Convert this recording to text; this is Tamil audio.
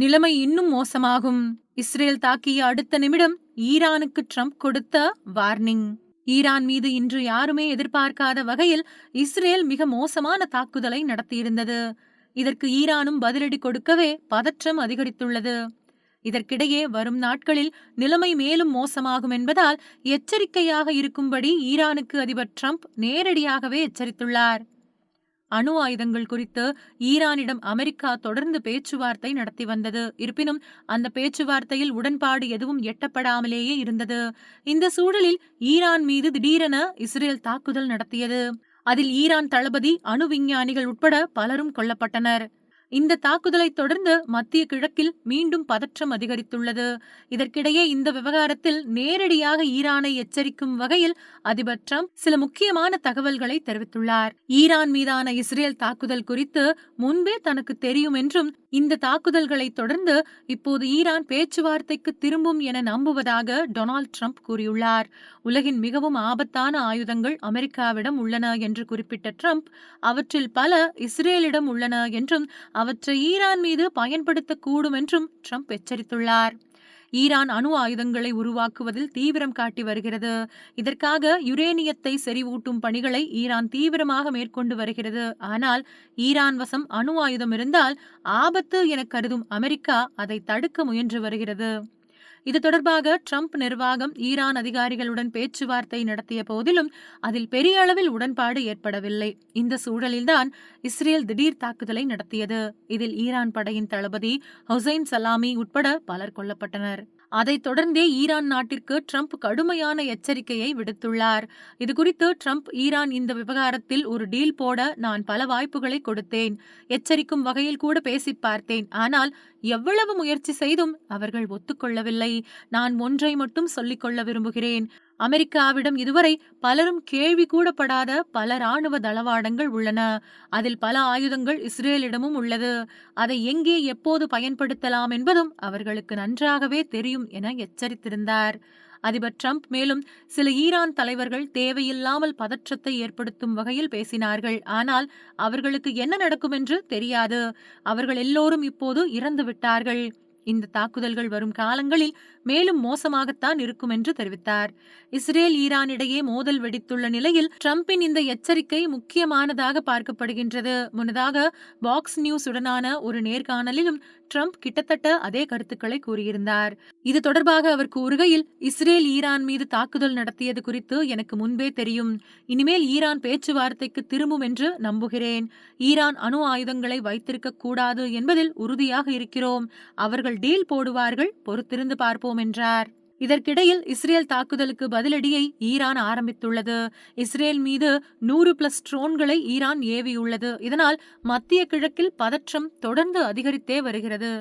நிலைமை இன்னும் மோசமாகும். இஸ்ரேல் தாக்கிய அடுத்த நிமிடம் ஈரானுக்கு ட்ரம்ப் கொடுத்த வார்னிங். ஈரான் மீது இன்று யாருமே எதிர்பார்க்காத வகையில் இஸ்ரேல் மிக மோசமான தாக்குதலை நடத்தியிருந்தது. இதற்கு ஈரானும் பதிலடி கொடுக்கவே பதற்றம் அதிகரித்துள்ளது. இதற்கிடையே வரும் நாட்களில் நிலைமை மேலும் மோசமாகும் என்பதால் எச்சரிக்கையாக இருக்கும்படி ஈரானுக்கு அதிபர் ட்ரம்ப் நேரடியாகவே எச்சரித்துள்ளார். அணு ஆயுதங்கள் குறித்து ஈரானிடம் அமெரிக்கா தொடர்ந்து பேச்சுவார்த்தை நடத்தி வந்தது. இருப்பினும் அந்த பேச்சுவார்த்தையில் உடன்பாடு எதுவும் எட்டப்படாமலேயே இருந்தது. இந்த சூழலில் ஈரான் மீது திடீரென இஸ்ரேல் தாக்குதல் நடத்தியது. அதில் ஈரான் தளபதி அணு விஞ்ஞானிகள் உட்பட பலரும் கொல்லப்பட்டனர். இந்த தாக்குதலை தொடர்ந்து மத்திய கிழக்கில் மீண்டும் பதற்றம் அதிகரித்துள்ளது. இதற்கிடையே இந்த விவகாரத்தில் நேரடியாக ஈரானை எச்சரிக்கும் வகையில் அதிபர் ட்ரம்ப் சில முக்கியமான தகவல்களை தெரிவித்துள்ளார். ஈரான் மீதான இஸ்ரேல் தாக்குதல் குறித்து முன்பே தனக்கு தெரியும் என்றும் இந்த தாக்குதல்களை தொடர்ந்து இப்போது ஈரான் பேச்சுவார்த்தைக்கு திரும்பும் என நம்புவதாக டொனால்ட் ட்ரம்ப் கூறியுள்ளார். உலகின் மிகவும் ஆபத்தான ஆயுதங்கள் அமெரிக்காவிடம் உள்ளன என்று குறிப்பிட்ட ட்ரம்ப் அவற்றில் பல இஸ்ரேலிடம் உள்ளன என்றும் அவற்றை ஈரான் மீது பயன்படுத்தக்கூடும் என்றும் ட்ரம்ப் எச்சரித்துள்ளார். ஈரான் அணு ஆயுதங்களை உருவாக்குவதில் தீவிரம் காட்டி வருகிறது. இதற்காக யுரேனியத்தை செறிவூட்டும் பணிகளை ஈரான் தீவிரமாக மேற்கொண்டு வருகிறது. ஆனால் ஈரான் வசம் அணு ஆயுதம் இருந்தால் ஆபத்து என கருதும் அமெரிக்கா அதை தடுக்க முயன்று வருகிறது. இது தொடர்பாக ட்ரம்ப் நிர்வாகம் ஈரான் அதிகாரிகளுடன் பேச்சுவார்த்தை நடத்திய போதிலும் அதில் பெரிய அளவில் உடன்பாடு ஏற்படவில்லை. இந்த சூழலில்தான் இஸ்ரேல் திடீர் தாக்குதலை நடத்தியது. இதில் ஈரான் படையின் தளபதி ஹுசைன் சலாமி உட்பட பலர் கொல்லப்பட்டனர். அதைத் தொடர்ந்தே ஈரான் நாட்டிற்கு ட்ரம்ப் கடுமையான எச்சரிக்கையை விடுத்துள்ளார். இதுகுறித்து ட்ரம்ப் ஈரான் இந்த விவகாரத்தில் ஒரு டீல் போட நான் பல வாய்ப்புகளை கொடுத்தேன். எச்சரிக்கும் வகையில் கூட பேசி பார்த்தேன். ஆனால் எவ்வளவு முயற்சி செய்தும் அவர்கள் ஒத்துக்கொள்ளவில்லை. நான் ஒன்றை மட்டும் சொல்லிக்கொள்ள விரும்புகிறேன். அமெரிக்காவிடம் இதுவரை பலரும் கேள்வி கூடப்படாத பல ராணுவ தளவாடங்கள் உள்ளன. அதில் பல ஆயுதங்கள் இஸ்ரேலிடமும் உள்ளது. அதை எங்கே எப்போது பயன்படுத்தலாம் என்பதும் அவர்களுக்கு நன்றாகவே தெரியும் என எச்சரித்திருந்தார். அதிபர் ட்ரம்ப் மேலும் சில ஈரான் தலைவர்கள் தேவையில்லாமல் பதற்றத்தை ஏற்படுத்தும் வகையில் பேசினார்கள். ஆனால் அவர்களுக்கு என்ன நடக்கும் என்று தெரியாது. அவர்கள் எல்லோரும் இப்போது இறந்து விட்டார்கள் இந்த தாக்குதல்கள் வரும் காலங்களில் மேலும் மோசமாகத்தான் இருக்கும் என்று தெரிவித்தார். இஸ்ரேல் ஈரான் இடையே மோதல் வெடித்துள்ள நிலையில் டிரம்பின் இந்த எச்சரிக்கை முக்கியமானதாக பார்க்கப்படுகின்றது. முன்னதாக பாக்ஸ் நியூஸ் உடனான ஒரு நேர்காணலிலும் ட்ரம்ப் கிட்டத்தட்ட அதே கருத்துக்களை கூறியிருந்தார். இது தொடர்பாக அவர் கூறுகையில் இஸ்ரேல் ஈரான் மீது தாக்குதல் நடத்தியது குறித்து எனக்கு முன்பே தெரியும். இனிமேல் ஈரான் பேச்சுவார்த்தைக்கு திரும்பும் என்று நம்புகிறேன். ஈரான் அணு ஆயுதங்களை வைத்திருக்க கூடாது என்பதில் உறுதியாக இருக்கிறோம். அவர்கள் டீல் போடுவார்கள் பொறுத்திருந்து பார்ப்போம் என்றார். இதற்கிடையில் இஸ்ரேல் தாக்குதலுக்கு பதிலடியை ஈரான் ஆரம்பித்துள்ளது. இஸ்ரேல் மீது நூறு பிளஸ் ட்ரோன்களை ஈரான் ஏவியுள்ளது. இதனால் மத்திய கிழக்கில் பதற்றம் தொடர்ந்து அதிகரித்தே வருகிறது.